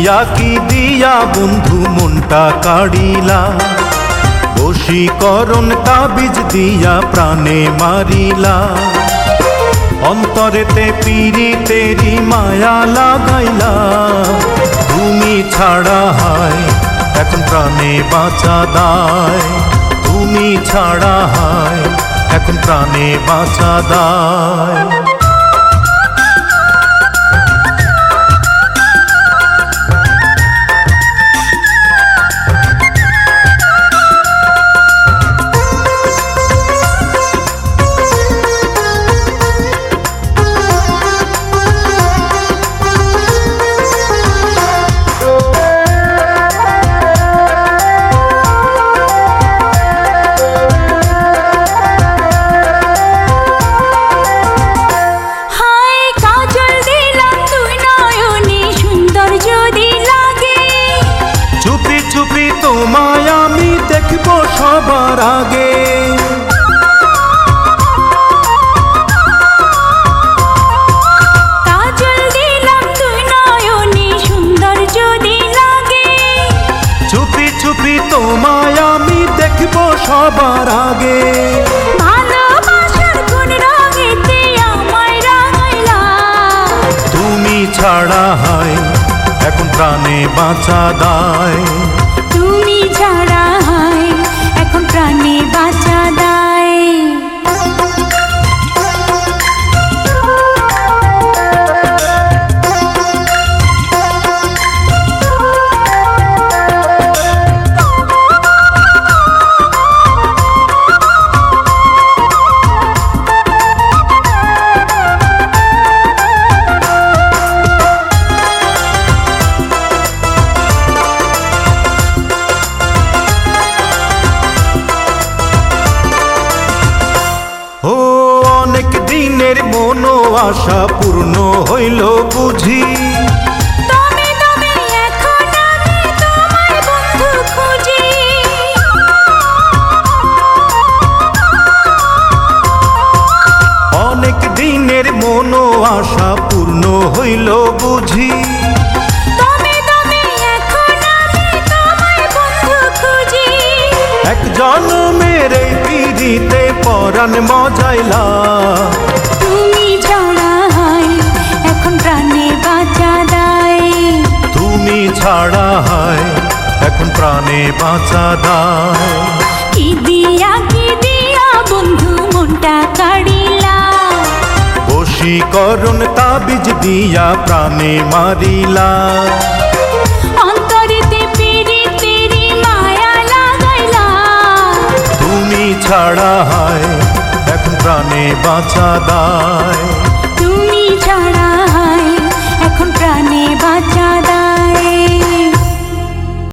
দিয়া কি দিয়া বন্ধু মনটা কাড়িলা? বশীকরণ তাবিজ দিয়া প্রাণে মারিলা। অন্তরেতে পিরি তেরি মায়া লাগাইলা। তুমি ছাড়া হয়, এখন প্রাণে বাঁচা দায়। তুমি ছাড়া হয়, এখন প্রাণে বাঁচা দায়। তোমায় আমি দেখব সবার আগে। চুপি চুপি তোমায় আমি দেখব সবার আগে। তুমি ছাড়া হয় এখন প্রাণে বাঁচা দায়। দিনের মনো আশা পূর্ণ হইল বুঝি। অনেক দিনের মনো আশা পূর্ণ হইল বুঝি। এক জন্মের এই পিড়িতে পরাণ মজাইলা। ছাড়া হয় এখন প্রাণে বাঁচা দায়। কি দিয়া কি দিয়া বন্ধু মনটা কাড়িলা? বশীকরণ তাবিজ দিয়া প্রাণে মারিলা। অন্তরেতে পেরি তেরি মায়া লাগাইলা। তুমি ছাড়া হয় এখন প্রাণে বাঁচা দায়।